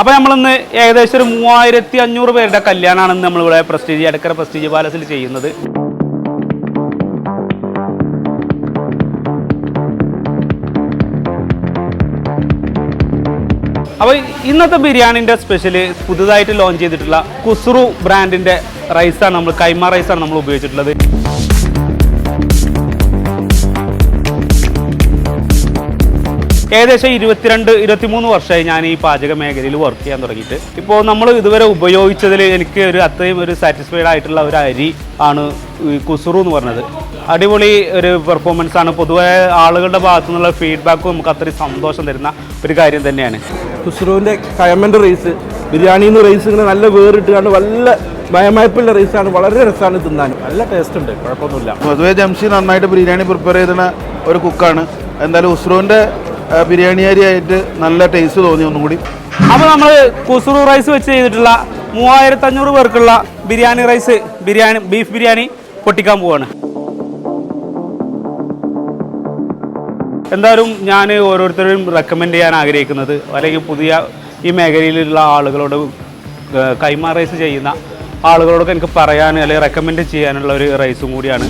അപ്പോൾ നമ്മളിന്ന് ഏകദേശം ഒരു മൂവായിരത്തി അഞ്ഞൂറ് പേരുടെ കല്യാണമാണ് നമ്മളിവിടെ പ്രസ്റ്റീജ് എടക്കര പ്രസ്റ്റീജ് പാലസിൽ ചെയ്യുന്നത്. അപ്പോൾ ഇന്നത്തെ ബിരിയാണിന്റെ സ്പെഷ്യൽ പുതുതായിട്ട് ലോഞ്ച് ചെയ്തിട്ടുള്ള കുസ്രു ബ്രാൻഡിന്റെ റൈസാണ് നമ്മൾ കൈമ റൈസാണ് നമ്മൾ ഉപയോഗിച്ചിട്ടുള്ളത്. ഏകദേശം ഇരുപത്തിരണ്ട് ഇരുപത്തിമൂന്ന് വർഷമായി ഞാൻ ഈ പാചക മേഖലയിൽ വർക്ക് ചെയ്യാൻ തുടങ്ങിയിട്ട്. ഇപ്പോൾ നമ്മൾ ഇതുവരെ ഉപയോഗിച്ചതിൽ എനിക്ക് ഒരു അത്രയും ഒരു സാറ്റിസ്ഫൈഡ് ആയിട്ടുള്ള ഒരു അരി ആണ് ഈ കുസുറു എന്ന് പറഞ്ഞത്. അടിപൊളി ഒരു പെർഫോമൻസ് ആണ്. പൊതുവെ ആളുകളുടെ ഭാഗത്തു നിന്നുള്ള ഫീഡ്ബാക്കും നമുക്ക് അത്രയും സന്തോഷം തരുന്ന ഒരു കാര്യം തന്നെയാണ്. കുസുറുവിന്റെ കയമന്റെ റൈസ് ബിരിയാണിന്ന് റൈസ് ഇങ്ങനെ നല്ല വേറിട്ട് കണ്ട് നല്ല മയമയപ്പുള്ള റൈസാണ് വളരെ രസമാണ് തിന്നാൻ. നല്ല ടേസ്റ്റ് ഉണ്ട് കുഴപ്പമൊന്നുമില്ല. പൊതുവേ ജംഷി നന്നായിട്ട് ബിരിയാണി പ്രിപ്പയർ ചെയ്തിരുന്ന ഒരു കുക്കാണ് എന്തായാലും ഉസ്രുവിന്റെ ബിരിയാണി അരി ആയിട്ട് നല്ല ടേസ്റ്റ് തോന്നി ഒന്നും കൂടി. അപ്പോൾ നമ്മൾ കുസുറു റൈസ് വെച്ച് ചെയ്തിട്ടുള്ള മൂവായിരത്തി അഞ്ഞൂറ് പേർക്കുള്ള ബിരിയാണി റൈസ് ബിരിയാണി ബീഫ് ബിരിയാണി പൊട്ടിക്കാൻ പോവാണ്. എന്തായാലും ഞാൻ ഓരോരുത്തരും റെക്കമെൻഡ് ചെയ്യാൻ ആഗ്രഹിക്കുന്നത് അല്ലെങ്കിൽ പുതിയ ഈ മേഖലയിലുള്ള ആളുകളോട് കൈമാ റൈസ് ചെയ്യുന്ന ആളുകളോടൊക്കെ എനിക്ക് പറയാൻ അല്ലെങ്കിൽ റെക്കമെൻഡ് ചെയ്യാനുള്ള ഒരു റൈസും കൂടിയാണ്.